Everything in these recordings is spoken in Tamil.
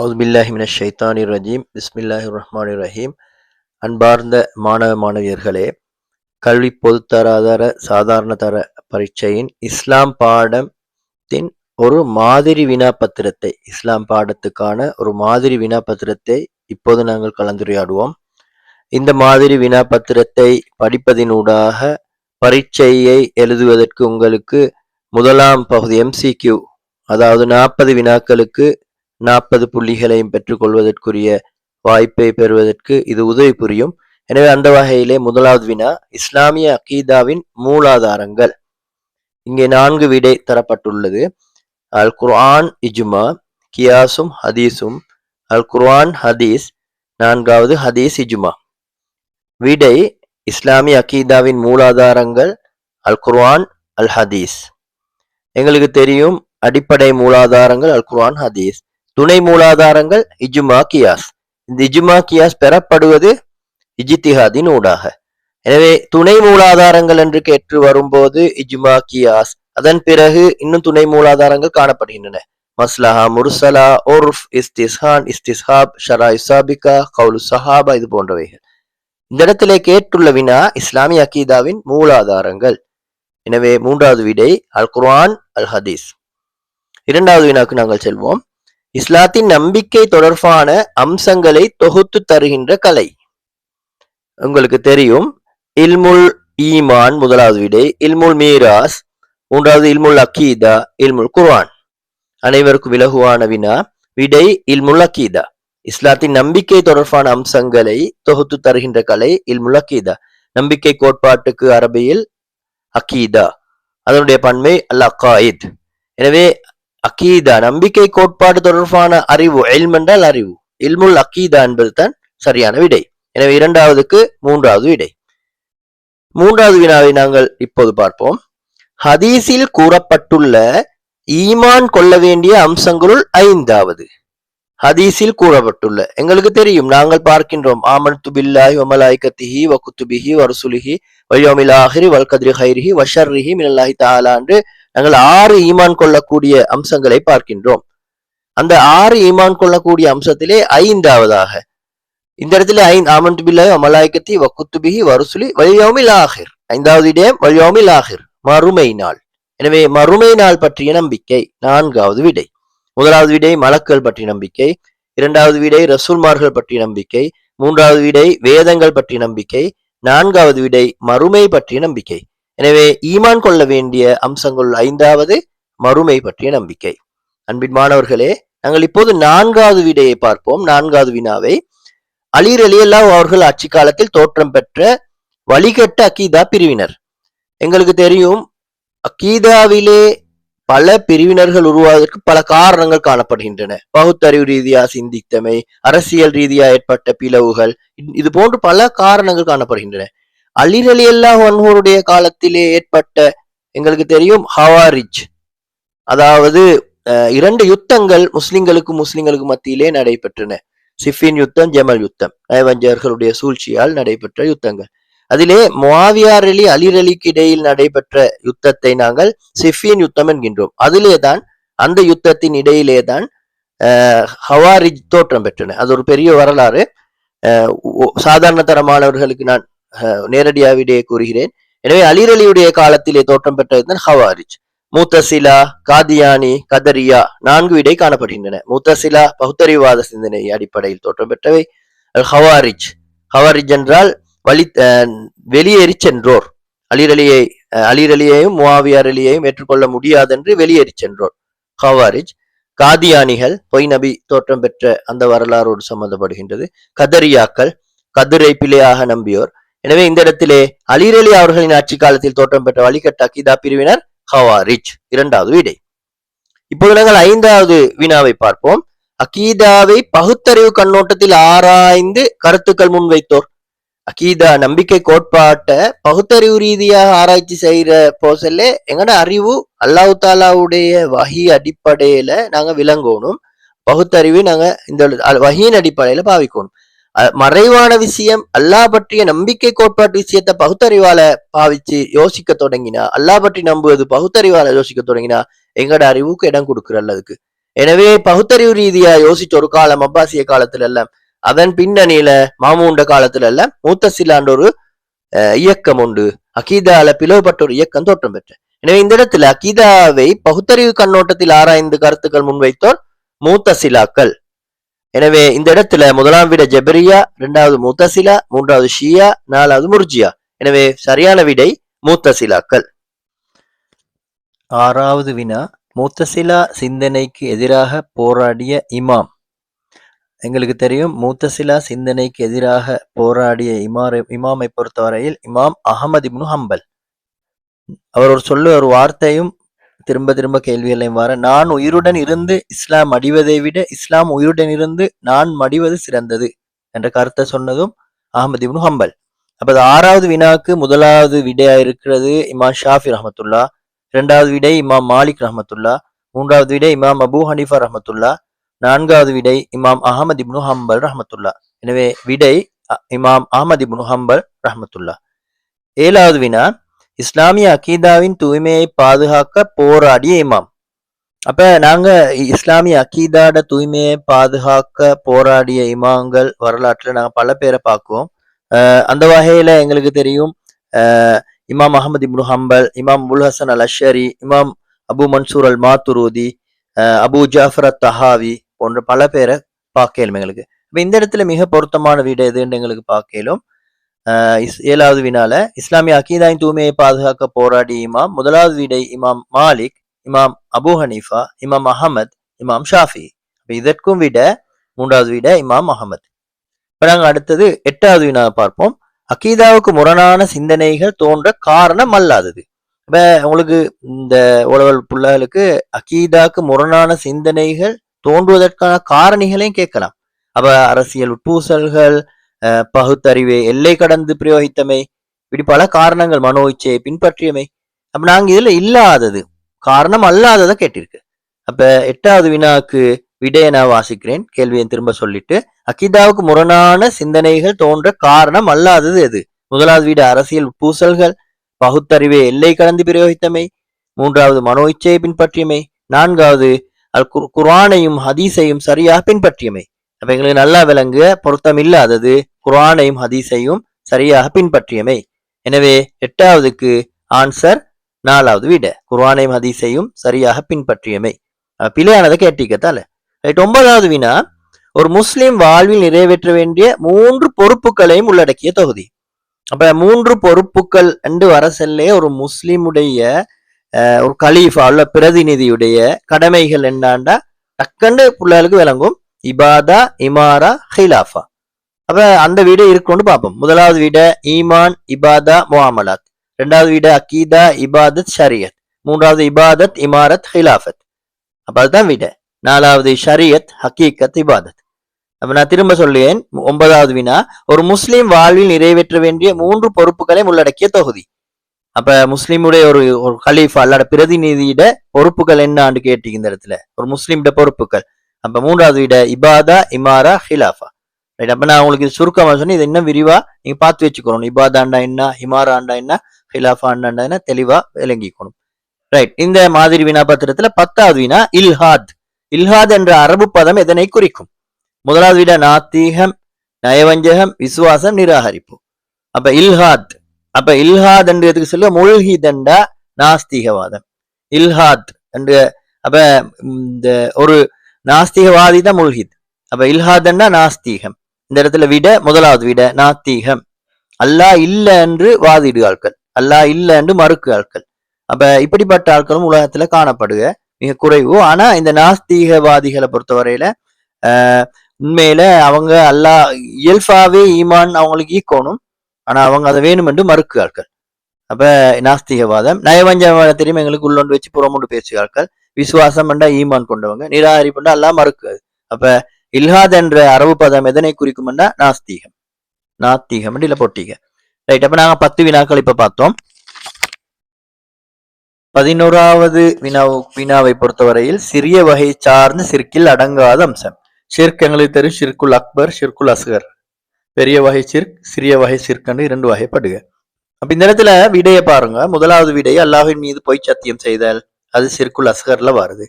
அவுது பில்லாஹி மின ஷைத்தானி ரஜீம். பிஸ்மில்லாஹி ரஹ்மான் ரஹீம். அன்பார்ந்த மாணவ மாணவியர்களே கல்வி பொதுத்தராதர சாதாரண தர பரீட்சையின் இஸ்லாம் பாடத்தின் ஒரு மாதிரி வினா பத்திரத்தை இஸ்லாம் பாடத்துக்கான ஒரு மாதிரி வினா பத்திரத்தை இப்போது நாங்கள் கலந்துரையாடுவோம். இந்த மாதிரி வினாப்பத்திரத்தை படிப்பதினூடாக பரீட்சையை எழுதுவதற்கு உங்களுக்கு முதலாம் பகுதி எம்சிக்யூ அதாவது நாற்பது வினாக்களுக்கு நாற்பது புள்ளிகளையும் பெற்றுக்கொள்வதற்குரிய வாய்ப்பை பெறுவதற்கு இது உதவி புரியும். எனவே அந்த வகையிலே முதலாவது வினா இஸ்லாமிய அகீதாவின் மூலாதாரங்கள். இங்கே நான்கு விடை தரப்பட்டுள்ளது. அல் குர்ஆன் இஜ்மா கியாசும் ஹதீஸும். அல் குர்ஆன் ஹதீஸ் நான்காவது ஹதீஸ் இஜ்மா. விடை இஸ்லாமிய அகீதாவின் மூலாதாரங்கள் அல் குர்ஆன் அல் ஹதீஸ் எங்களுக்கு தெரியும் அடிப்படை மூலாதாரங்கள் அல் குர்ஆன் ஹதீஸ். துணை மூலாதாரங்கள் இஜுமா கியாஸ். இந்த இஜுமா கியாஸ் பெறப்படுவது இஜித்திஹாதின் ஊடாக. எனவே துணை மூலாதாரங்கள் என்று கேட்டு வரும்போது இஜ்மா கியாஸ். அதன் பிறகு இன்னும் துணை மூலாதாரங்கள் காணப்படுகின்றன. மஸ்லஹா முர்சலா ஒர்ஃப் இஸ்திஸ்ஹான் இஸ்திஸ்ஹாப் ஷரா இசாபிகா கவுலு சஹாபா இது போன்றவைகள். இந்த இடத்திலே கேட்டுள்ள வினா இஸ்லாமிய அகீதாவின் மூலாதாரங்கள். எனவே மூன்றாவது விடை அல் குர்ஆன் அல் ஹதீஸ். இரண்டாவது வினாக்கு நாங்கள் செல்வோம். இஸ்லாத்தின் நம்பிக்கை தொடர்பான அம்சங்களை தொகுத்து தருகின்ற கலை. உங்களுக்கு தெரியும் இல்முல் ஈமான் முதலாவது விடை இல்முல் மீராஸ் மூன்றாவது இல்முல் அக்கீதா இல்முல் குர்ஆன். அனைவருக்கும் விலகுவான வினா விடை இல்முல் அக்கீதா இஸ்லாத்தின் நம்பிக்கை தொடர்பான அம்சங்களை தொகுத்து தருகின்ற கலை இல்முல் அக்கீதா நம்பிக்கை கோட்பாட்டுக்கு அரபியில் அக்கீதா அதனுடைய பன்மை அல் அக்காயித் எனவே அக்கீதா நம்பிக்கை கோட்பாடு தொடர்பான அறிவு எல்ம் என்றால் அறிவு. இல்முல் அக்கீதா என்பது தான் சரியான விடை. எனவே இரண்டாவதுக்கு மூன்றாவது விடை. மூன்றாவது வினாவை நாங்கள் இப்போது பார்ப்போம். ஹதீஸில் கூறப்பட்டுள்ள ஈமான் கொள்ள வேண்டிய அம்சங்களுள் ஐந்தாவது. ஹதீஸில் கூறப்பட்டுள்ள எங்களுக்கு தெரியும் நாங்கள் பார்க்கின்றோம் ஆமன் துபில்லாஹி வமலாய்கத்திஹி வகுத்துபிஹி வரசுலிஹி வயோமில் ஆஹிரி வல்கத்ரி ஹைரிஹி வஷர்ரிஹி மினல்லாஹி தாலாண்டு என்று நாங்கள் ஆறு ஈமான் கொள்ளக்கூடிய அம்சங்களை பார்க்கின்றோம். அந்த ஆறு ஈமான் கொள்ளக்கூடிய அம்சத்திலே ஐந்தாவதாக. இந்த இடத்துல ஐந்து ஆமன் பில்லாய் அமலாய்கத்தி வக்குத்துபிஹி வருசுலி வலியோமில் ஆகிர். ஐந்தாவது இடம் வலியோமில் ஆகிர் மறுமை நாள். எனவே மறுமை நாள் பற்றிய நம்பிக்கை நான்காவது விடை. முதலாவது விடை மலக்கள் பற்றிய நம்பிக்கை இரண்டாவது விடை ரசூல்மார்கள் பற்றிய நம்பிக்கை மூன்றாவது விடை வேதங்கள் பற்றிய நம்பிக்கை நான்காவது விடை மறுமை பற்றிய நம்பிக்கை. எனவே ஈமான் கொள்ள வேண்டிய அம்சங்கள் ஐந்தாவது மறுமை பற்றிய நம்பிக்கை. அன்பின் மாணவர்களே நாங்கள் இப்போது நான்காவது விடையை பார்ப்போம். நான்காவது வினாவை. அலீர் அலியல்லா அவர்கள் ஆட்சி காலத்தில் தோற்றம் பெற்ற வழிகட்ட அக்கீதா பிரிவினர். எங்களுக்கு தெரியும் அக்கீதாவிலே பல பிரிவினர்கள் உருவாவதற்கு பல காரணங்கள் காணப்படுகின்றன. பகுத்தறிவு ரீதியா சிந்தித்தமை அரசியல் ரீதியா ஏற்பட்ட பிளவுகள் இது போன்று பல காரணங்கள் காணப்படுகின்றன. அலிரலி அல்லா வன்ஹோருடைய காலத்திலே ஏற்பட்ட எங்களுக்கு தெரியும் ஹவாரிஜ். அதாவது இரண்டு யுத்தங்கள் முஸ்லிம்களுக்கு முஸ்லிம்களுக்கு மத்தியிலே நடைபெற்றன. சிஃபின் யுத்தம் ஜெமல் யுத்தம். நயவஞ்சர்களுடைய சூழ்ச்சியால் நடைபெற்ற யுத்தங்கள். அதிலே முவாவியார் அலி அலிரலிக்கு இடையில் நடைபெற்ற யுத்தத்தை நாங்கள் சிஃபின் யுத்தம் என்கின்றோம். அதிலே தான் அந்த யுத்தத்தின் இடையிலே தான் ஹவாரிஜ் தோற்றம் பெற்றன. அது ஒரு பெரிய வரலாறு. சாதாரண தரமானவர்களுக்கு நான் நேரடியாக விடையை கூறுகிறேன். எனவே அலிரலியுடைய காலத்திலே தோற்றம் பெற்றதுதான் ஹவாரிஜ். மூத்தசிலா காதியானி கதரியா நான்கு விடை காணப்படுகின்றன. மூத்தசிலா பகுத்தறிவாத சிந்தனை அடிப்படையில் தோற்றம் பெற்றவை. ஹவாரிஜ். ஹவாரிஜ் என்றால் வழி வெளியேறி சென்றோர். அலிரலியை அலிரலியையும் அலிர் முவாவியார் அலியையும் ஏற்றுக்கொள்ள முடியாதென்று வெளியேறி சென்றோர். ஹவாரிஜ். காதியானிகள் பொய் நபி தோற்றம் பெற்ற அந்த வரலாறோடு சம்பந்தப்படுகின்றது. கதரியாக்கள் கதிரை பிழையாக நம்பியோர். எனவே இந்த இடத்திலே அலிரலி அவர்களின் ஆட்சி காலத்தில் தோற்றம் பெற்ற வழிகட்ட அகிதா பிரிவினர் ஹவாரிச் இரண்டாவது விடை. இப்போது நாங்கள் ஐந்தாவது வினாவை பார்ப்போம். அகீதாவை பகுத்தறிவு கண்ணோட்டத்தில் ஆராய்ந்து கருத்துக்கள் முன்வைத்தோர். அகீதா நம்பிக்கை கோட்பாட்டை பகுத்தறிவு ரீதியாக ஆராய்ச்சி செய்யற போசல்ல எங்கட அறிவு அல்லாஹு தாலாவுடைய வகி அடிப்படையில நாங்க விளங்கணும். பகுத்தறிவு நாங்க இந்த வகியின் அடிப்படையில பாவிக்கணும். மறைவான விஷயம் அல்லாஹ் பற்றிய நம்பிக்கை கோட்பாட்டு விஷயத்த பகுத்தறிவால பாவிச்சு யோசிக்க தொடங்கினா அல்லாஹ் பற்றி நம்புவது பகுத்தறிவால யோசிக்க தொடங்கினா எங்கட அறிவுக்கு இடம் கொடுக்குறல்ல அதுக்கு எனவே பகுத்தறிவு ரீதியா யோசிச்ச ஒரு காலம் அப்பாசிய காலத்துல எல்லாம் அதன் பின்னணியில மாமூண்ட காலத்துல எல்லாம் மூத்தசிலான்ற ஒரு அஹ், இயக்கம் உண்டு. அகீதால பிளவுபட்ட ஒரு இயக்கம் தோற்றம் பெற்ற. எனவே இந்த இடத்துல அகீதாவை பகுத்தறிவு கண்ணோட்டத்தில் ஆராய்ந்து கருத்துக்கள் முன்வைத்தோர் மூத்த சிலாக்கள். எனவே இந்த இடத்துல முதலாம் விட ஜெபரியா இரண்டாவது மூத்தசிலா மூன்றாவது ஷியா நாலாவது முர்ஜியா. எனவே சரியான விடை மூத்தசிலாக்கள். ஆறாவது வினா மூத்தசிலா சிந்தனைக்கு எதிராக போராடிய இமாம். எங்களுக்கு தெரியும் மூத்தசிலா சிந்தனைக்கு எதிராக போராடிய இமார் இமாமை பொறுத்தவரையில் இமாம் அகமது இப்னு ஹம்பல். அவர் ஒரு சொல்லு ஒரு வார்த்தையும் திரும்ப திரும்ப கேள்விகளையும் வர நான் உயிருடன் இருந்து இஸ்லாம் அடிவதை விட இஸ்லாம் உயிருடன் இருந்து நான் மடிவது சிறந்தது என்ற கருத்தை சொன்னதும் அகமது இப்னு ஹம்பல். அப்போ அது ஆறாவது வினாக்கு முதலாவது விடையா இருக்கிறது இமாம் ஷாஃபி ரஹமத்துல்லா இரண்டாவது விடை இமாம் மாலிக் ரஹமத்துல்லா மூன்றாவது விடை இமாம் அபு ஹனீஃபா ரஹமத்துல்லா நான்காவது விடை இமாம் அகமது இப்னு ஹம்பல் ரஹமத்துல்லா. எனவே விடை இமாம் அகமது இப்னு ஹம்பல் ரஹமத்துல்லா. ஏழாவது வினா இஸ்லாமிய அகீதாவின் தூய்மையை பாதுகாக்க போராடிய இமாம். அப்ப நாங்க இஸ்லாமிய அகீதாட தூய்மையை பாதுகாக்க போராடிய இமாங்கள் வரலாற்றுல நாங்க பல பேரை பார்க்குவோம். அந்த வகையில எங்களுக்கு தெரியும் இமாம் அகமது இப்னு ஹம்பல் இமாம் உல் ஹசன் அல் அஷரி இமாம் அபு மன்சூர் அல் மாத்துரூதி அபு ஜாஃபர் அத் தஹாவி போன்ற பல பேரை பார்க்கலும் எங்களுக்கு. இப்போ இந்த இடத்துல மிக பொருத்தமான வீடு எதுன்னு எங்களுக்கு பார்க்கலும் ஏழாவது வினால இஸ்லாமிய அகீதாயின் தூய்மையை பாதுகாக்க போராடிய இமாம் முதலாவது விடை இமாம் மாலிக் இமாம் அபு ஹனீஃபா இமாம் அஹமத் இமாம் ஷாஃபி. இதற்கும் விட மூன்றாவது விட இமாம் அஹமத். இப்ப நாங்க அடுத்தது எட்டாவது வினா பார்ப்போம். அகீதாவுக்கு முரணான சிந்தனைகள் தோன்ற காரணம் அல்லாதது. இப்ப உங்களுக்கு இந்த உழவல் பிள்ளைகளுக்கு அகீதாக்கு முரணான சிந்தனைகள் தோன்றுவதற்கான காரணிகளையும் கேட்கலாம். அப்ப அரசியல் உட்பூசல்கள் பகுத்தறிவே எல்லை கடந்து பிரயோகித்தமை இப்படி பல காரணங்கள் மனோ இச்சையை பின்பற்றியமை. அப்ப நாங்க இதுல இல்லாதது காரணம் அல்லாததை கேட்டிருக்கு. அப்ப எட்டாவது வினாக்கு விடையை நான் வாசிக்கிறேன் கேள்வியை திரும்ப சொல்லிட்டு அகிதாவுக்கு முரணான சிந்தனைகள் தோன்ற காரணம் அல்லாதது எது? முதலாவது வீடு அரசியல் உட்பூசல்கள் பகுத்தறிவை எல்லை கடந்து பிரயோகித்தமை மூன்றாவது மனோ இச்சையை பின்பற்றியமை நான்காவது அல் குர்- குர்ஆனையும் ஹதீஸையும் சரியாக பின்பற்றியமை. அப்ப எங்களுக்கு நல்லா விளங்க பொருத்தம் இல்லாதது குர்ஆனையும் ஹதீஸையும் சரியாக பின்பற்றியமை. எனவே எட்டாவதுக்கு ஆன்சர் நாலாவது விட. குர்வானையும் ஹதீஸையும் சரியாக பின்பற்றியமை. பிழையானதை கேட்டிக்கத்தால ரைட் ஒன்பதாவது வினா ஒரு முஸ்லீம் வாழ்வில் நிறைவேற்ற வேண்டிய மூன்று பொறுப்புகளையும் உள்ளடக்கிய தொகுதி. அப்ப மூன்று பொறுப்புகள் என்று வர செல்லே ஒரு முஸ்லிமுடைய ஒரு கலீஃபா உள்ள பிரதிநிதியுடைய கடமைகள் என்னாண்டா டக்குன்னு பிள்ளைகளுக்கு விளங்கும் இபாதா இமாரா ஹிலாஃபா. அப்ப அந்த வீடு இருக்கும்னு பார்ப்போம். முதலாவது வீட ஈமான் இபாதா முவாமலாத் ரெண்டாவது வீடு அகீதா இபாதத் ஷரியத். மூன்றாவது இபாதத் இமாரத் ஹிலாஃபத். அப்ப அதுதான் வீடு. நாலாவது ஷரியத் ஹக்கீகத் இபாதத். அப்ப நான் திரும்ப சொல்லுவேன் ஒன்பதாவது வினா ஒரு முஸ்லீம் வாழ்வில் நிறைவேற்ற வேண்டிய மூன்று பொறுப்புகளை உள்ளடக்கிய தொகுதி. அப்ப முஸ்லீமுடைய ஒரு ஒரு கலீஃபா அல்லாட பிரதிநிதியிட பொறுப்புகள் என்னான்னு கேட்டீங்க இந்த இடத்துல? ஒரு முஸ்லீம்ட பொறுப்புகள். அப்ப மூன்றாவது விட இபாதா இமாரா ஹிலாஃபா. ரைட் அப்ப நான் உங்களுக்கு இது சுருக்கமா சொன்னேன். இதை இன்னும் விரிவா நீங்க பார்த்து வச்சுக்கணும். இபாதாண்டா என்ன ஹிமாராண்டா என்ன ஹிலாஃபாண்டா என்ன தெளிவா விளங்கிக்கணும். ரைட் இந்த மாதிரி வினா பத்திரத்துல பத்தாவது வினா இல்ஹாத். இல்ஹாத் என்ற அரபு பதம் எதனை குறிக்கும்? முதலாவது விட நாத்தீகம் நயவஞ்சகம் விசுவாசம் நிராகரிப்பு. அப்ப இல்ஹாத். அப்ப இல்ஹாத் என்று எதுக்கு சொல்ல? முல்ஹிதண்டா நாஸ்திகவாதம். இல்ஹாத் என்று அப்ப இந்த ஒரு நாஸ்திகவாதி தான் முல்ஹித் அப்ப இல்ஹாதன்னா நாஸ்தீகம். இந்த இடத்துல விட முதலாவது விட நாத்தீகம். அல்லாஹ் இல்ல என்று வாதிடு ஆட்கள். அல்லாஹ் இல்ல என்று மறுக்கு ஆட்கள். அப்ப இப்படிப்பட்ட ஆட்களும் உலகத்துல காணப்படுக. மிக குறைவு. ஆனா இந்த நாஸ்தீகவாதிகளை பொறுத்தவரையில ஆஹ் உண்மையில அவங்க அல்லாஹ் இயல்பாவே ஈமான் அவங்களுக்கு ஈக்கணும். ஆனா அவங்க அதை வேணும் என்று மறுக்கு ஆட்கள். அப்ப நாஸ்திகவாதம். நயவஞ்சவாதம் தெரியும்? எங்களுக்கு உள்ளொன்று வச்சு புறமுண்டு பேசுகிறார்கள் விசுவாசம் என்றா ஈமான் கொண்டவங்க. நிராகரிப்புண்டா எல்லாம் மறுக்காது. அப்ப இல்ஹாத் என்ற அரபு பதம் எதனை குறிக்கும்னா நாஸ்தீகம். நாத்திகம் இல்ல பொட்டிக. ரைட் அப்ப நாங்க பத்து வினாக்கள் இப்ப பார்த்தோம். பதினோராவது வினாவு வினாவை பொறுத்தவரையில் சிறிய வகை சார்ந்த சிற்கில் அடங்காத அம்சம். ஷிர்க் எங்களுக்கு தெரியும் ஷிர்குல் அக்பர் ஷிர்குல் அஸ்கர். பெரிய வகை சிர்க் சிறிய வகை சிற்கன்று இரண்டு வகைப்படுக. அப்ப இந்த இடத்துல விடையை பாருங்க. முதலாவது விடை அல்லாஹின் மீது பொய் சத்தியம் செய்தல் அது சிற்குல் அஸ்கர்ல வருது.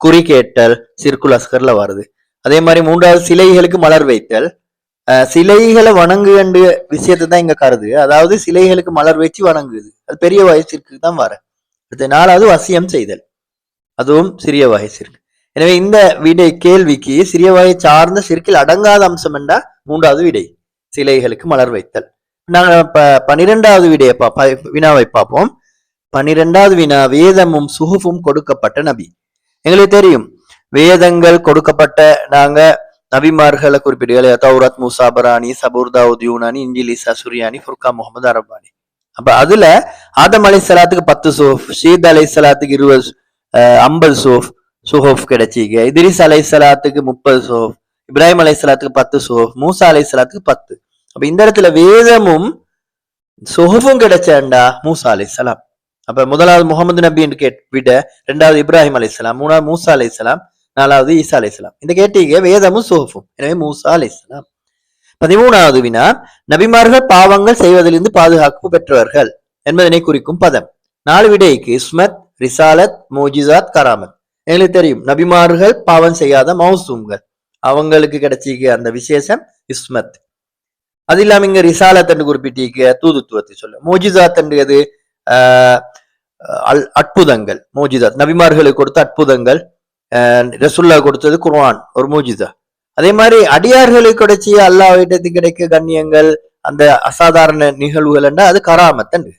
குறி கேட்டல் சிற்குல் அஸ்கர்ல வருது. அதே மாதிரி மூன்றாவது சிலைகளுக்கு மலர் வைத்தல். சிலைகளை வணங்குகின்ற விஷயத்தை தான் இங்க கருது. அதாவது சிலைகளுக்கு மலர் வச்சு வணங்குது. அது பெரிய வயசிற்கு தான் வர. அடுத்த நாலாவது வசியம் செய்தல். அதுவும் சிறிய வயசிற்கு எனவே இந்த விடை கேள்விக்கு சிறிய வகை சார்ந்த சிற்கில் அடங்காத அம்சம் என்றா மூன்றாவது விடை சிலைகளுக்கு மலர் வைத்தல். நாங்க இப்ப பன்னிரெண்டாவது விடையை பா வினாவை பார்ப்போம். பனிரெண்டாவது வினா வேதமும் சுகுஃபும் கொடுக்கப்பட்ட நபி. எங்களுக்கு தெரியும் வேதங்கள் கொடுக்கப்பட்ட நாங்க நபிமார்களை குறிப்பிடுகள் தௌரத் மூசா சபூர்தா சபூர் தாவூத் யூனானி இஞ்சில் சுரியானி ஃபுர்கா முகமது அரபானி அப்ப அதுல ஆதம் அலை சலாத்துக்கு பத்து சோஃப் ஷீத் அலை சலாத்துக்கு இருபது ஐம்பது சோஃப் சுஹோஃப் கிடைச்சிக்க இதிரிஸ் அலை சலாத்துக்கு முப்பது சோஃப் இப்ராஹிம் அலை சலாத்துக்கு பத்து சோஃப் மூசா அலை சலாத்துக்கு பத்து. அப்ப இந்த இடத்துல வேதமும் சுஹுஃபும் கிடைச்சேன்டா மூசா அலை சலாம் அப்ப முதலாவது முகமது நபி என்று கேட் விட ரெண்டாவது இப்ராஹிம் அலைஹிஸ்ஸலாம் மூணாவது மூசா இஸ்லாம் நாலாவது ஈசா அலைஹிஸ்ஸலாம் இந்த கேட்டீங்க வேதமும் சோஃபும். எனவே மூசா இஸ்லாம் பதிமூணாவது வினா நபிமார்கள் பாவங்கள் செய்வதிலிருந்து பாதுகாப்பு பெற்றவர்கள் என்பதனை குறிக்கும் பதம். நாலு விடைக்கு இஸ்மத் ரிசாலத் மோஜிசாத் கராமத். எங்களுக்கு தெரியும் நபிமார்கள் பாவம் செய்யாத மௌசூம்கள். அவங்களுக்கு கிடைச்சிக்க அந்த விசேஷம் இஸ்மத். அது இல்லாம இங்க ரிசாலத் என்று குறிப்பிட்டிருக்க தூதுத்துவத்தை சொல்ல. மோஜிசாத் என்றது ஆஹ் அல்- அற்புதங்கள் மூஜிதா. நபிமார்களுக்கு கொடுத்த அற்புதங்கள் ரசுல்லா கொடுத்தது குர்வான் ஒரு மோஜிதா. அதே மாதிரி அடியார்களுக்கு கிடைச்சி அல்லாஹ்விடத்து கிடைக்க கண்ணியங்கள் அந்த அசாதாரண நிகழ்வுகள் என்றால் அது கராமத்தன்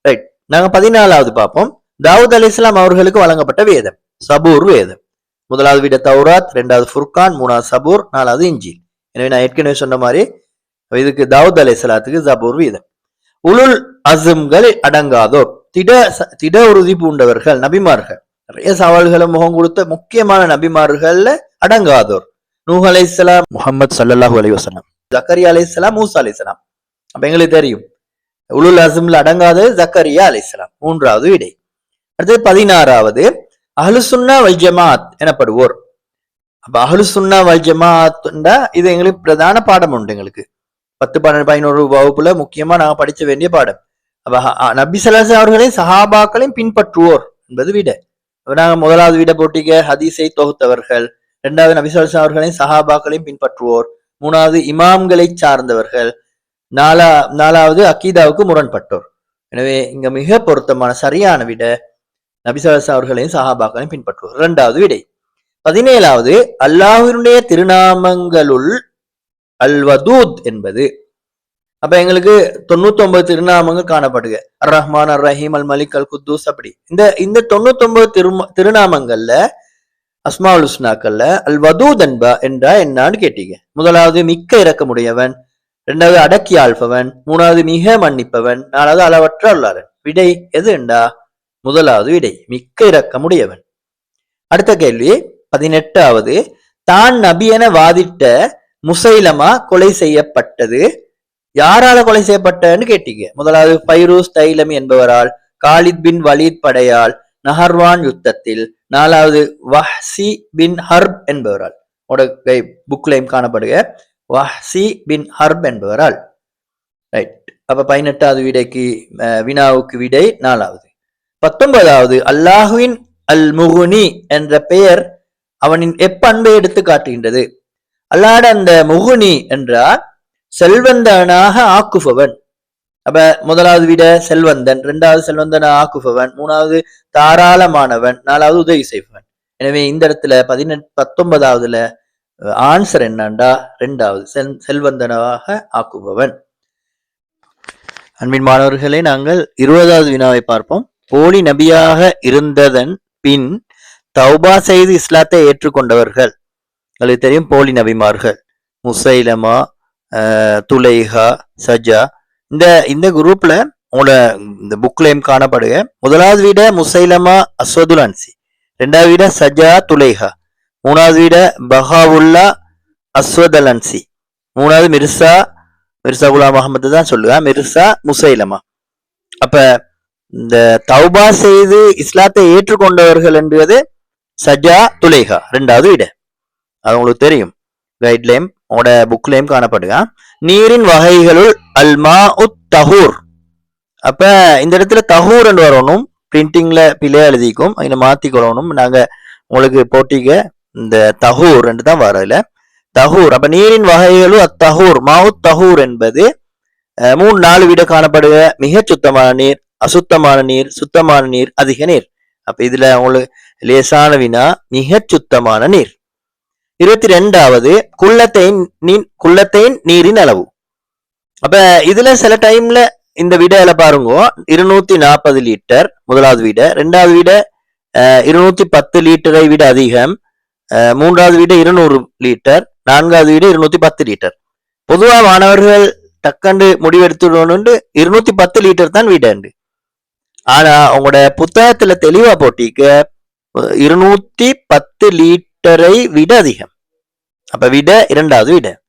ரைட் நாங்க பதினாலாவது பார்ப்போம். தாவூத் அலிஸ்லாம் அவர்களுக்கு வழங்கப்பட்ட வேதம் சபூர் வேதம். முதலாவது வீட தௌராத் ரெண்டாவது ஃபுர்கான் மூணாவது சபூர் நாலாவது இஞ்சி எனவே நான் ஏற்கனவே சொன்ன மாதிரி இதுக்கு தாவூத் அலிஸ்லாத்துக்கு சபூர் வேதம். உளுல் அசும்கள் அடங்காதோர். திட திட உறுதி பூண்டவர்கள் நபிமார்கள். நிறைய சவால்களை முகம் கொடுத்த முக்கியமான நபிமார்கள்ல அடங்காதோர். நூஹ் அலை இஸ்லாம் முகமது சல்லாஹூ அலி வசலாம் ஜக்கரியா அலைஹிஸ்ஸலாம் மூசா அலைஹிஸ்ஸலாம் அப்ப எங்களுக்கு தெரியும் உலுல் அசும்ல அடங்காதது ஜக்கரியா அலைஹிஸ்ஸலாம் மூன்றாவது இடை. அடுத்தது பதினாறாவது அஹ்லுசுன்னா வல் ஜமாத் எனப்படுவோர். அப்ப அஹ்லுசுன்னா வல் ஜமாத்ண்டா இது எங்களுக்கு பிரதான பாடம் உண்டு எங்களுக்கு. பத்து பன்னெண்டு பதினோரு வகுப்புல முக்கியமா நாங்க படிச்ச வேண்டிய பாடம். நபி ஸல்லல்லாஹு அவர்களையும் சஹாபாக்களையும் பின்பற்றுவோர் என்பது விட. நாங்கள் முதலாவது விட போட்டிக்க ஹதீஸை தொகுத்தவர்கள். இரண்டாவது நபி ஸல்லல்லாஹு அவர்களையும் சஹாபாக்களையும் பின்பற்றுவோர். மூணாவது இமாம்களை சார்ந்தவர்கள். நாலா நாலாவது அக்கீதாவுக்கு முரண்பட்டோர். எனவே இங்க மிக பொருத்தமான சரியான விட நபி அவர்களையும் சஹாபாக்களையும் பின்பற்றுவோர். இரண்டாவது விடை. பதினேழாவது அல்லாஹினுடைய திருநாமங்களுள் அல் வதூத் என்பது அப்ப எங்களுக்கு தொண்ணூத்தொன்பது திருநாமங்கள் காணப்படுக. அர் ரஹ்மான் அர் ரஹீம் அல் மலிக் அல் குத்தூஸ் அப்படி. இந்த இந்த தொண்ணூத்தொன்பது திரும திருநாமங்கள்ல அஸ்மாவுல் ஹுஸ்னாக்கள்ல அல் வதூத் என்பா என்றா என்னான்னு கேட்டீங்க. முதலாவது மிக்க இறக்கமுடையவன் இரண்டாவது அடக்கி ஆள்பவன் மூணாவது மிக மன்னிப்பவன் நாலாவது அளவற்ற அல்லாரன் விடை எது என்றா? முதலாவது விடை மிக்க இறக்கமுடையவன் அடுத்த கேள்வி பதினெட்டாவது தான் நபி என வாதிட்ட முசைலமா கொலை செய்யப்பட்டது? யாரால கொலை செய்யப்பட்டன்னு கேட்டீங்க. முதலாவது பைரூஸ் தைலம் என்பவரால் காலித் பின் வலீத் படையால் நஹர்வான் யுத்தத்தில். நாலாவது வஹ்சி பின் ஹர்ப் என்பவரால். உடகை புக்லையும் காணப்படுக. வஹ்சி பின் ஹர்ப் என்பவரால். ரைட் அப்ப பதினெட்டாவது விடைக்கு வினாவுக்கு விடை நாலாவது. பத்தொன்பதாவது அல்லாஹுவின் அல் முகுனி என்ற பெயர் அவனின் எப்பண்பை எடுத்து காட்டுகின்றது. அல்லாட அந்த முகுனி என்றால் செல்வந்தனாக ஆக்குபவன். அப்ப முதலாவது விட செல்வந்தன் இரண்டாவது செல்வந்தன ஆக்குபவன் மூணாவது தாராளமானவன் நாலாவது உதவி செய்பவன். எனவே இந்த இடத்துல பதினெட் பத்தொன்பதாவதுல ஆன்சர் என்னண்டா? ரெண்டாவது செல் செல்வந்தனாக ஆக்குபவன். அன்பின் மாணவர்களே நாங்கள் இருபதாவது வினாவை பார்ப்போம். போலி நபியாக இருந்ததன் பின் தௌபா செய்து இஸ்லாத்தை ஏற்றுக்கொண்டவர்கள். உங்களுக்கு தெரியும் போலி நபிமார்கள். முசைலமா துலைஹா சஜா. இந்த இந்த குரூப்ல உங்களோட இந்த புக்லையும் காணப்படுக. முதலாவது வீட முசைலமா அஸ்வதுல் அன்சி. ரெண்டாவது வீட சஜா துலைஹா. மூணாவது வீட பஹாவுல்லா அஸ்வதல் அன்சி. மூணாவது மிர்சா மிர்சா குலாம் அகமது தான் சொல்லுவேன் மிர்சா முசைலமா. அப்ப இந்த தௌபா செய்து இஸ்லாத்தை ஏற்றுக்கொண்டவர்கள் என்பது சஜா துலைஹா. ரெண்டாவது வீட. அது உங்களுக்கு தெரியும். கைட்லையும் உங்களோட புக்லேயும் காணப்படுங்க. நீரின் வகைகளுள் அல்மா உத் தஹூர். அப்ப இந்த இடத்துல தஹூர் என்று வரணும். பிரிண்டிங்ல பிழை எழுதிக்கும். அதை மாத்தி கொள்ளணும் நாங்க உங்களுக்கு போட்டிக்க இந்த தஹூர் என்று தான் வரல தஹூர். அப்ப நீரின் வகைகளும் அத்தஹூர். மாவுத் தஹூர் என்பது மூணு நாலு வீட காணப்படுக. மிக சுத்தமான நீர் அசுத்தமான நீர் சுத்தமான நீர் அதிக நீர். அப்ப இதுல உங்களுக்கு லேசான வினா மிக சுத்தமான நீர். இருபத்தி ரெண்டாவது குள்ளத்தைன் நீர் குள்ளத்தைன் நீரின் அளவு. அப்ப இதுல சில டைம்ல இந்த விடையில பாருங்க. இருநூத்தி நாற்பது லிட்டர் முதலாவது வீடை ரெண்டாவது வீடை இருநூத்தி பத்து லிட்டரை விட அதிகம். மூன்றாவது வீடு இருநூறு லிட்டர் நான்காவது வீடு இருநூத்தி பத்து லிட்டர் பொதுவா மாணவர்கள் டக்கண்டு முடிவெடுத்துடணும்னு இருநூத்தி பத்து லிட்டர் தான் வீடு ஆனா உங்களோட புத்தகத்துல தெளிவா போட்டிக்க இருநூத்தி பத்து லிட்டரை விட அதிகம். அப்ப விட இரண்டாவது விட.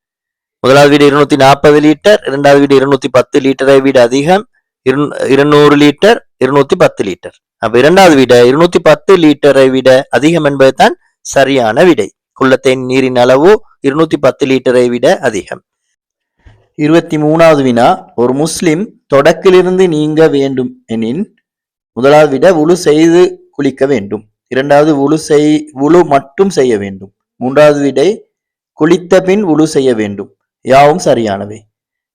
முதலாவது வீடு இருநூத்தி நாற்பது லிட்டர் இரண்டாவது வீடு இருநூத்தி பத்து லிட்டரை விட அதிகம் இருநூ- இருநூறு லிட்டர் இருநூத்தி பத்து லிட்டர். அப்ப இரண்டாவது விட இருநூத்தி பத்து லிட்டரை விட அதிகம் என்பதுதான் சரியான விடை. குள்ளத்தின் நீரின் அளவு இருநூத்தி பத்து லிட்டரை விட அதிகம். இருபத்தி மூணாவது வினா ஒரு முஸ்லிம் தொடக்கிலிருந்து நீங்க வேண்டும் எனின் முதலாவது விட உழு செய்து குளிக்க வேண்டும். இரண்டாவது உழு செய் உழு மட்டும் செய்ய வேண்டும். மூன்றாவது விடை குளித்த பின் உழு செய்ய வேண்டும். யாவும் சரியானவை.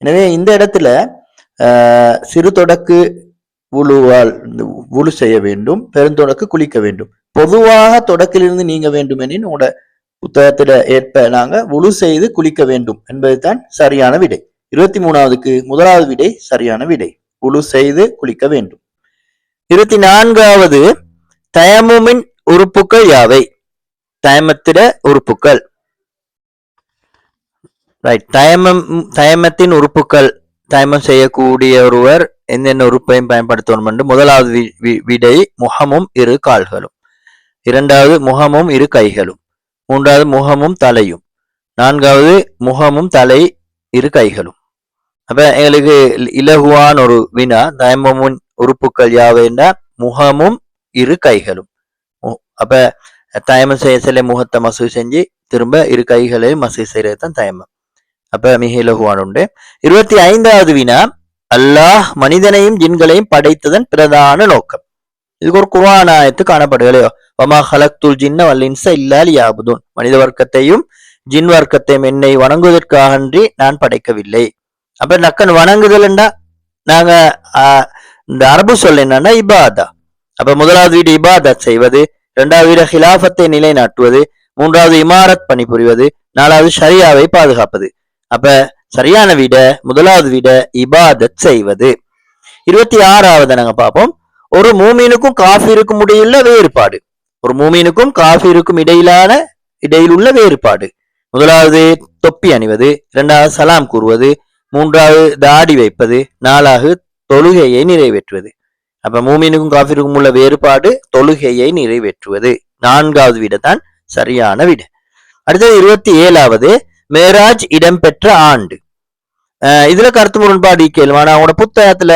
எனவே இந்த இடத்துல ஆஹ், சிறு தொடக்கு உழுவால் உழு செய்ய வேண்டும் பெருந்தொடக்கு குளிக்க வேண்டும். பொதுவாக தொடக்கிலிருந்து நீங்க வேண்டும் எனின் உங்களோட புத்தகத்துல ஏற்ப நாங்க உழு செய்து குளிக்க வேண்டும் என்பதுதான் சரியான விடை. இருபத்தி மூணாவதுக்கு முதலாவது விடை சரியான விடை. உழு செய்து குளிக்க வேண்டும். இருபத்தி நான்காவது தயமுமின் உறுப்புகள் யாவை? தயமத்திட உறுப்புகள் ரைட் தயமம் தயமத்தின் உறுப்புகள் தயமம் செய்யக்கூடிய ஒருவர் என்னென்ன உறுப்பையும் பயன்படுத்தணும் என்று முதலாவது வி- விடை முகமும் இரு கால்களும். இரண்டாவது முகமும் இரு கைகளும். மூன்றாவது முகமும் தலையும். நான்காவது முகமும் தலை இரு கைகளும். அப்ப எங்களுக்கு இல- இலகுவான ஒரு வினா தயமமும் உறுப்புகள் யாவைன்னா முகமும் இரு கைகளும். அப்ப தயமம் செய்ய சில முகத்தை மசூ செஞ்சு திரும்ப இரு கைகளையும் மசூ செய்யறதுதான் தயமம் அப்ப மிக இலகுவான உண்டு இருபத்தி ஐந்தாவது வினா அல்லாஹ் மனிதனையும் ஜின்களையும் படைத்ததன் பிரதான நோக்கம். இதுக்கு ஒரு குரான் ஆயத்து காணப்படுகலையோ வமா ஹலக்துல் ஜின்ன வல்லின்ச இல்லால் யாபுதூன் மனித வர்க்கத்தையும் ஜின் வர்க்கத்தையும் என்னை வணங்குவதற்காகன்றி நான் படைக்கவில்லை. அப்ப நக்கன் வணங்குதல்ண்டா நாங்க ஆஹ், இந்த அரபு சொல்ல என்னன்னா இபாதா. அப்ப முதலாவது வீடு இபாதத் செய்வது இரண்டாவது வீடு ஹிலாஃபத்தை நிலைநாட்டுவது மூன்றாவது இமாரத் பணிபுரிவது நாலாவது ஷரியாவை பாதுகாப்பது. அப்ப சரியான விட முதலாவது விட இபாதத் செய்வது. இருபத்தி ஆறாவது நாங்க பார்ப்போம். ஒரு மூமீனுக்கும் காஃபிருக்கும் இடையில வேறுபாடு. ஒரு மூமீனுக்கும் காஃபிருக்கும் இடையிலான இடையில் உள்ள வேறுபாடு. முதலாவது தொப்பி அணிவது இரண்டாவது சலாம் கூறுவது மூன்றாவது தாடி வைப்பது நாலாவது தொழுகையை நிறைவேற்றுவது. அப்ப மூமீனுக்கும் காஃபிருக்கும் உள்ள வேறுபாடு தொழுகையை நிறைவேற்றுவது. நான்காவது விட தான் சரியான விட. அடுத்தது இருபத்தி ஏழாவது மேராஜ் இடம்பெற்ற ஆண்டு. இதுல கருத்து முரண்பாடு கேள்வி ஆனா அவனோட புத்தகத்துல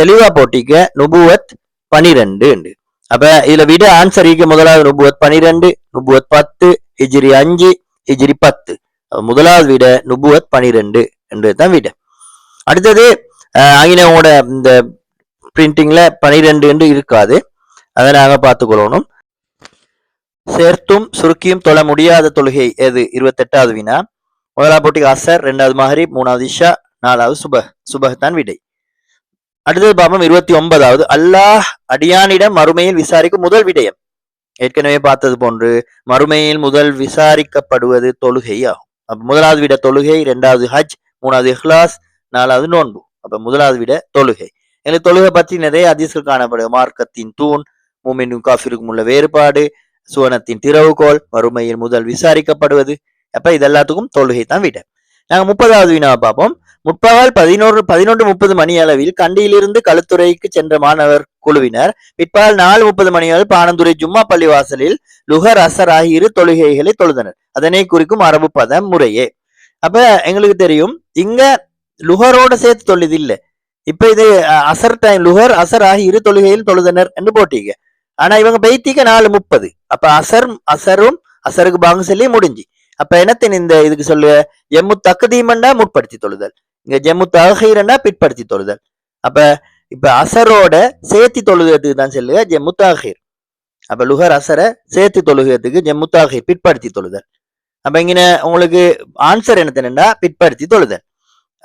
தெளிவா போட்டிக்க நுபுவத் பனிரெண்டு உண்டு. அப்ப இதுல விட ஆன்சரிக்கு முதலாவது நுபுவத் பனிரெண்டு நுபுவத் பத்து ஹிஜிரி அஞ்சு ஹிஜிரி பத்து. முதலாவது விட நுபுவத் பனிரெண்டு என்றதுதான் விட. அடுத்தது அஹ் ஆங்கிலவோட இந்த பிரிண்டிங்ல பனிரெண்டு என்று இருக்காது. அதை நாங்க பார்த்துக்கொள்ளணும் சேர்த்தும் சுருக்கியும் தொழ முடியாத தொழுகை எது? இருபத்தெட்டாவது வினா. முதலாவது போட்டிக்கு அசர் ரெண்டாவது மஹரிப் மூணாவது இஷா நாலாவது சுப. சுபஹத்தான் விடை. அடுத்தது பாபம் இருபத்தி ஒன்பதாவது. அல்லாஹ் அடியானிடம் மறுமையில் விசாரிக்கும் முதல் விடயம். ஏற்கனவே பார்த்தது போன்று மறுமையில் முதல் விசாரிக்கப்படுவது தொழுகை ஆகும். முதலாவது விட தொழுகை இரண்டாவது ஹஜ் மூணாவது இஹ்லாஸ் நாலாவது நோன்பு. அப்ப முதலாவது விட தொழுகை. எங்களுக்கு தொழுகை பற்றி நிறைய அதிசல் காணப்படும் மார்க்கத்தின் தூண் மூமினும் காஃபிருக்கும் உள்ள வேறுபாடு சுவனத்தின் திறவுகோல் வறுமையில் முதல் விசாரிக்கப்படுவது. அப்ப இது எல்லாத்துக்கும் தொழுகை தான் விட. நாங்க முப்பதாவது வினாவை பார்ப்போம். முற்பகல் பதினோரு பதினொன்று முப்பது மணி அளவில் கண்டியிலிருந்து களுத்துறைக்கு சென்ற மாணவர் குழுவினர் பிற்பகல் நாலு முப்பது மணி அளவில் பானந்துறை ஜும்மா பள்ளி வாசலில் லுகர் அசர் ஆகிய இரு தொழுகைகளை தொழுதனர். அதனை குறிக்கும் அரபு பதம் முறையே. அப்ப எங்களுக்கு தெரியும் இங்க லுகரோட சேர்த்து தொழுது இல்ல இப்ப இது அஹ், அசர் டைம் லுகர் அசர் ஆகி இரு தொழுகையில் தொழுதனர் என்று போட்டீங்க. ஆனா இவங்க பைத்திக்க நாலு முப்பது. அப்ப அசர் அசரும் அசருக்கு பாங்க சொல்லி முடிஞ்சு. அப்ப என்னத்தின் இந்த இதுக்கு சொல்லு எம்மு தக்குதீமண்டா முற்படுத்தி தொழுதல். இங்க ஜம்மு தகீரண்டா பிற்படுத்தி தொழுதல். அப்ப இப்ப அசரோட சேர்த்தி தொழுகிறதுக்கு தான் சொல்லுங்க ஜம்மு தாகீர் அப்ப லுஹர் அசரை சேர்த்து தொழுகிறதுக்கு ஜம்முத்தாகை பிற்படுத்தி தொழுதல். அப்ப இங்க உங்களுக்கு ஆன்சர் என்ன பிற்படுத்தி தொழுதல்.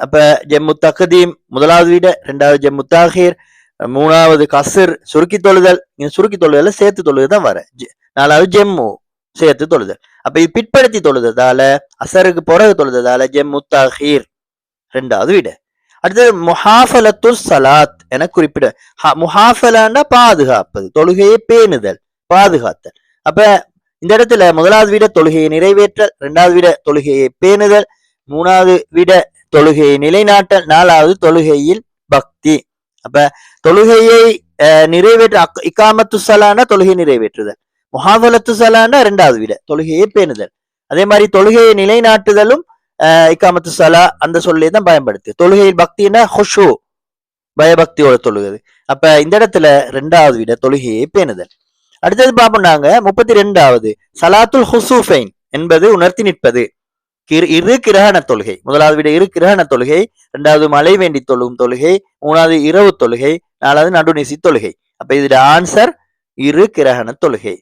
அப்ப ஜம்மு தகதீம் முதலாவது வீட ரெண்டாவது ஜம்மு தாஹீர் மூணாவது கசர் சுருக்கி தொழுதல். இங்க சுருக்கி தொழுதல சேர்த்து தொழுது தான் வர நாலாவது ஜெம்மு சேர்த்து தொழுதல். அப்ப இது பிற்படுத்தி தொழுததால அசருக்கு பிறகு தொழுததால ஜெம்மு தாஹீர் ரெண்டாவது வீடு. அடுத்தது முஹாஃபலத்து சலாத் என குறிப்பிட முஹாஃபலான்னா பாதுகாப்பது தொழுகையை பேணுதல் பாதுகாத்தல். அப்ப இந்த இடத்துல முதலாவது வீட தொழுகையை நிறைவேற்றல் இரண்டாவது வீட தொழுகையை பேணுதல் மூணாவது வீட தொழுகையை நிலைநாட்டல் நாலாவது தொழுகையில் பக்தி. அப்ப தொழுகையை நிறைவேற்ற இக்காமத்து சலான தொழுகை நிறைவேற்றுதல். முஹாஃபலத்து சலானா இரண்டாவது வீட தொழுகையை பேணுதல். அதே மாதிரி தொழுகையை நிலைநாட்டுதலும் இக்காமத்து சலா அந்த சொல்லியை தான் பயன்படுத்து தொழுகையில் பக்தினா ஹுஷு பயபக்தியோட தொழுகுது. அப்ப இந்த இடத்துல ரெண்டாவது விட தொழுகையை பேணுதல். அடுத்தது பார்ப்போம் நாங்க முப்பத்தி ரெண்டாவது சலாத்துல் ஹுசூஃபைன் என்பது உணர்த்தி நிற்பது. இரு கிரகண தொழுகை. முதலாவது விட இரு கிரகண தொழுகை. இரண்டாவது மழை வேண்டி தொழுகும் தொழுகை. மூணாவது இரவு தொழுகை. நாலாவது நடுநிசி தொழுகை. அப்ப இதுல ஆன்சர் இரு கிரகண தொழுகை.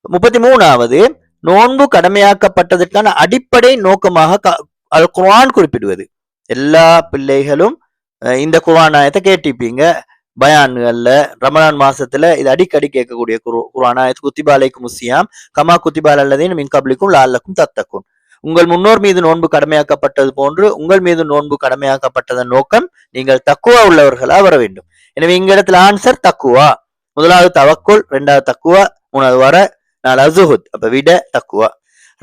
முப்பத்தி மூணாவது நோன்பு கடமையாக்கப்பட்டதற்கான அடிப்படை நோக்கமாக க- அல் குர்ஆன் குறிப்பிடுவது. எல்லா பிள்ளைகளும் இந்த குர்ஆன் ஆயத்தை கேட்டிருப்பீங்க. பயான்கள்ல ரமலான் மாசத்துல இது அடிக்கடி கேட்கக்கூடிய குரு குர்ஆன் ஆயத்து குத்திபாலைக்கும் முசியாம் கமா குத்திபால் அல்லதையும் மின் கப்லிக்கும் லால்லக்கும் தத்தக்கும். உங்கள் முன்னோர் மீது நோன்பு கடமையாக்கப்பட்டது போன்று உங்கள் மீது நோன்பு கடமையாக்கப்பட்டதன் நோக்கம் நீங்கள் தக்குவா உள்ளவர்களா வர வேண்டும். எனவே இங்க இடத்துல ஆன்சர் தக்குவா. முதலாவது தவக்குள் இரண்டாவது தக்குவா மூணாவது வர நாலாவது ஜுஹுத். அப்ப விட தக்குவா.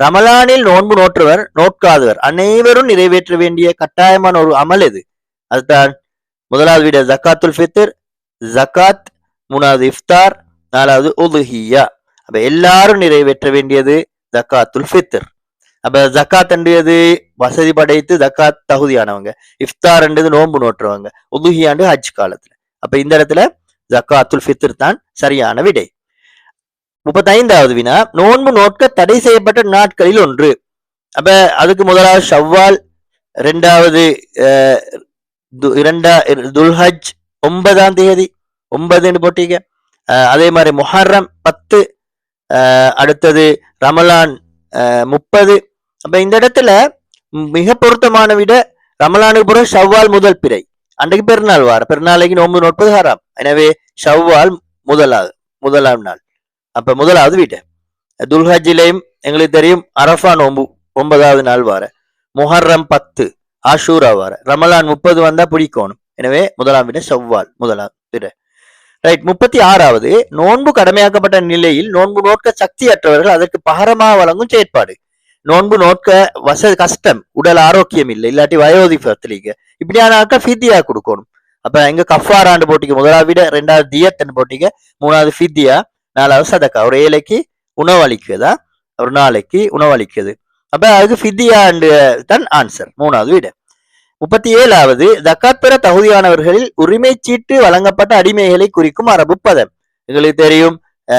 ரமலானில் நோன்பு நோற்றுவர் நோட்காதவர் அனைவரும் நிறைவேற்ற வேண்டிய கட்டாயமான ஒரு அமல் எது? அதுதான் முதலாவது விட ஜக்காத்துல் ஃபித்ர் ஜக்காத் மூணாவது இஃப்தார் நாலாவது உதுஹியா. அப்ப எல்லாரும் நிறைவேற்ற வேண்டியது ஜக்காத்துல் ஃபித்ர். அப்ப ஜக்காத் என்றது வசதி படைத்து ஜக்காத் தகுதியானவங்க. இஃப்தார் என்றது நோன்பு நோட்டுறவங்க உதுகியாண்டு ஹஜ் காலத்துல. அப்ப இந்த இடத்துல ஜக்காத்துல் ஃபித்ர் தான் சரியான விடை. முப்பத்தைந்தாவது வினா நோன்பு நோட்க தடை செய்யப்பட்ட நாட்களில் ஒன்று. அப்ப அதுக்கு முதலாவது ஷவ்வால் ரெண்டாவது அஹ், து- இரண்டா துல்ஹஜ் ஒன்பதாம் தேதி. ஒன்பதுன்னு போட்டீங்க. அஹ், அதே மாதிரி முஹர்ரம் பத்து. அடுத்தது ரமலான் முப்பது. அப்ப இந்த இடத்துல மிக பொருத்தமான விட ரமலானுக்கு பிறகு ஷவ்வால் முதல் பிறை. அன்றைக்கு பெருநாள் வார பெருநாளைக்கு நோன்பு நோட்பது ஹராம். எனவே ஷவ்வால் முதலாவது முதலாம் நாள். அப்ப முதலாவது வீட்டை துல்ஹஜிலையும் எங்களுக்கு தெரியும் அரஃபா நோம்பு ஒன்பதாவது நாள் வார. முஹர்ரம் பத்து ஆஷூரா வார. ரமலான் முப்பது வந்தா பிடிக்கணும். எனவே முதலாம் விட ஷவ்வால் முதலாம் பிற ரைட் முப்பத்தி ஆறாவது நோன்பு கடமையாக்கப்பட்ட நிலையில் நோன்பு நோட்க சக்தியற்றவர்கள் அதற்கு பகரமாக வழங்கும் செயற்பாடு. நோன்பு நோட்க வச கஷ்டம் உடல் ஆரோக்கியம் இல்லை இல்லாட்டி வயோதிபத்திலிங்க இப்படியான ஆட்கள் ஃபித்தியா கொடுக்கணும். அப்ப எங்க கஃபாராண்டு போட்டிங்க முதலாவது விட ரெண்டாவது தியத்தன் போட்டிங்க மூணாவது ஃபித்தியா நாலாவது சதக்கா. ஒரு ஏழைக்கு உணவளிக்குதா? ஒரு நாளைக்கு உணவளிக்குது. அப்ப அதுக்கு ஃபித்தியாண்டு தான் ஆன்சர் மூணாவது வீடு. முப்பத்தி ஏழாவது ஜக்காத் பெற தகுதியானவர்களில் உரிமை சீட்டு வழங்கப்பட்ட அடிமைகளை குறிக்கும் அரபு பதம். எங்களுக்கு தெரியும்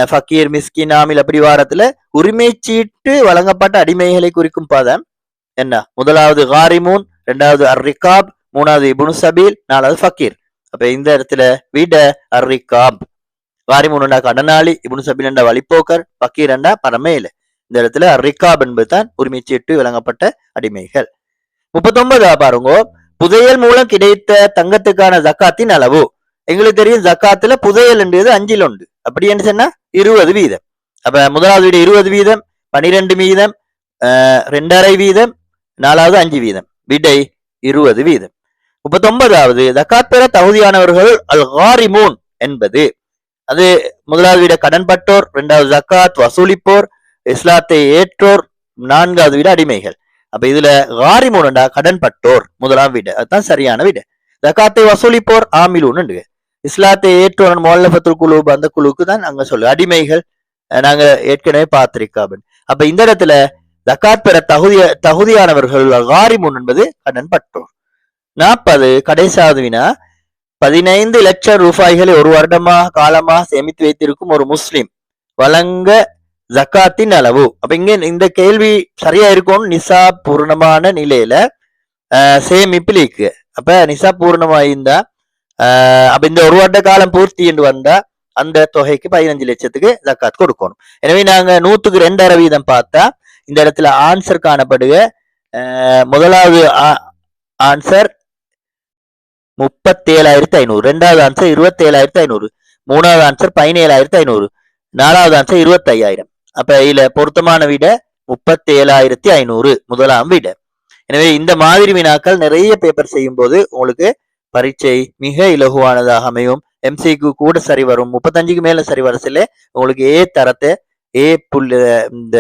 ஃபக்கீர் மிஸ்கின் ஆமில் அப்படி வாரத்துல உரிமை சீட்டு வழங்கப்பட்ட அடிமைகளை குறிக்கும் பதம் என்ன? முதலாவது காரிமூன் இரண்டாவது அர் ரிகாப் மூணாவது இபுனு சபீல் நாலாவது ஃபக்கீர் அப்ப இந்த இடத்துல வீட அர் ரிகாப் காரிமூன்டா கடனாளி இபுனு சபீல் என்ற வழிப்போக்கர் ஃபக்கீர் என்றா இல்லை இந்த இடத்துல அர்ரிகாப் ரிகாப் என்பதுதான் உரிமை சீட்டு வழங்கப்பட்ட அடிமைகள். முப்பத்தொன்பதா பாருங்க. புதையல் மூலம் கிடைத்த தங்கத்துக்கான ஜக்காத்தின் அளவு. எங்களுக்கு தெரியும் ஜக்காத்துல புதையல் என்றது அஞ்சில் உண்டு. அப்படி என்ன சொன்னா இருபது வீதம். அப்ப முதலாவது வீடு இருபது வீதம் பனிரெண்டு வீதம் ஆஹ் ரெண்டரை வீதம் நாலாவது அஞ்சு வீதம். விடை இருபது வீதம். முப்பத்தொன்பதாவது ஜக்காத் பெற தகுதியானவர்கள் அல் ஹாரிமூன் என்பது. அது முதலாவது வீட கடன்பட்டோர் இரண்டாவது ஜக்காத் வசூலிப்போர் இஸ்லாத்தை ஏற்றோர் நான்காவது வீட அடிமைகள். அப்ப இதுல காரிமூனண்டா கடன்பட்டோர் முதலாம் வீடு. அதுதான் சரியான வீடு. ஜக்காத்தை வசூலிப்போர் ஆமிலூன்னு இஸ்லாத்தை ஏற்றுவன் மோல்லபத்துல் குழு அந்த குழுவுக்கு தான் அங்க சொல்லு. அடிமைகள் நாங்க ஏற்கனவே பார்த்திருக்கோம் அப்படின்னு அப்ப இந்த இடத்துல ஜக்காத் பெற தகுதிய தகுதியானவர்கள் காரிமுன் என்பது கடன் பட்டோர் நாற்பது கடைசாவது வினா பதினைந்து லட்சம் ரூபாய்களை ஒரு வருடமாக காலமாக சேமித்து வைத்திருக்கும் ஒரு முஸ்லிம். வழங்க ஜக்காத்தின் அளவு. அப்ப இங்க இந்த கேள்வி சரியா இருக்கும் நிசா பூர்ணமான நிலையில சேமிப்பில் இருக்கு அப்ப நிசா பூர்ணமா இருந்தா அப்ப இந்த ஒரு வருட காலம் பூர்த்தி என்று வந்தா அந்த தொகைக்கு பதினஞ்சு லட்சத்துக்கு ஜக்காத் கொடுக்கணும். எனவே நாங்க நூத்துக்கு ரெண்டரை வீதம் பார்த்தா இந்த இடத்துல ஆன்சர் காணப்படுக. முதலாவது ஆன்சர் முப்பத்தேழாயிரத்தி ஐநூறு ரெண்டாவது ஆன்சர் இருபத்தேழாயிரத்தி ஐநூறு மூணாவது ஆன்சர் பதினேழாயிரத்தி ஐநூறு நாலாவது ஆன்சர் இருபத்தி ஐயாயிரம் அப்ப இதுல பொருத்தமான விட முப்பத்தேழாயிரத்தி ஐநூறு முதலாம் விட. எனவே இந்த மாதிரி வினாக்கள் நிறைய பேப்பர் செய்யும் போது உங்களுக்கு பரீட்சை மிக இலகுவானதாக அமையும். எம்சிக்கு கூட சரி வரும். முப்பத்தஞ்சுக்கு மேல சரி வரசில உங்களுக்கு ஏ தரத்தை ஏ புல் இந்த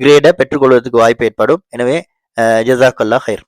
கிரேடை பெற்றுக்கொள்வதற்கு வாய்ப்பு ஏற்படும். எனவே ஜசாக்கல்லா ஹைர்